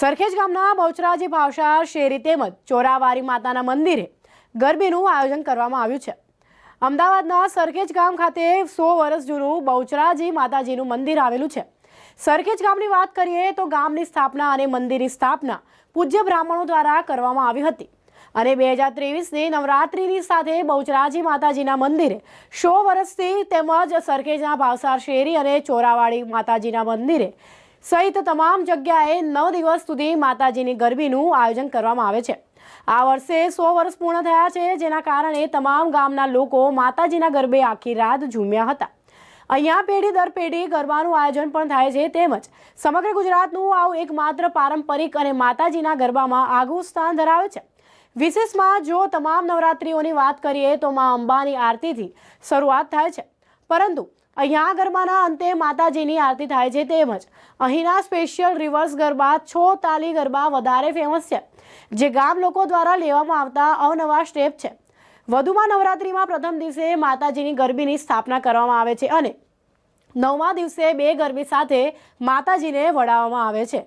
સરખેજ ગામના બહુચરાજી ભાવસાર શેરી તેમજ ચોરાવારી માતાના મંદિરે ગરબીનું આયોજન કરવામાં આવ્યું છે. અમદાવાદના સરખેજ ગામ ખાતે સો વર્ષ જૂનું બહુચરાજી માતાજીનું મંદિર આવેલું છે. સરખેજ ગામની વાત કરીએ તો ગામની સ્થાપના અને મંદિરની સ્થાપના પૂજ્ય બ્રાહ્મણો દ્વારા કરવામાં આવી હતી અને બે હજાર ત્રેવીસની નવરાત્રિની સાથે બહુચરાજી માતાજીના મંદિરે સો વર્ષથી તેમજ સરખેજના ભાવસાર શેરી અને ચોરાવાડી માતાજીના મંદિરે સહિત તમામ જગ્યાએ નવ દિવસ સુધી માતાજીની ગરબીનું આયોજન કરવામાં આવે છે. આ વર્ષે સો વર્ષ પૂર્ણ થયા છે, જેના કારણે તમામ ગામના લોકો માતાજીના ગરબે આખી રાત ઝૂમ્યા હતા. અહીંયા પેઢી દર પેઢી ગરબાનું આયોજન પણ થાય છે, તેમજ સમગ્ર ગુજરાતનું આવું એકમાત્ર પારંપરિક અને માતાજીના ગરબામાં આગવું સ્થાન ધરાવે છે. વિશેષમાં જો તમામ નવરાત્રિઓની વાત કરીએ તો મા અંબાની આરતીથી શરૂઆત થાય છે. પરંતુ અહીંયા ગરબાના અંતે માતાજીની આરતી થાય છે તેમજ અહીંના સ્પેશિયલ રિવર્સ ગરબા છો તાલી ગરબા વધારે ફેમસ છે, જે ગામ લોકો દ્વારા લેવામાં આવતા અવનવા સ્ટેપ છે. વધુમાં નવરાત્રિમાં પ્રથમ દિવસે માતાજીની ગરબીની સ્થાપના કરવામાં આવે છે અને નવમા દિવસે બે ગરબી સાથે માતાજીને વડાવવામાં આવે છે.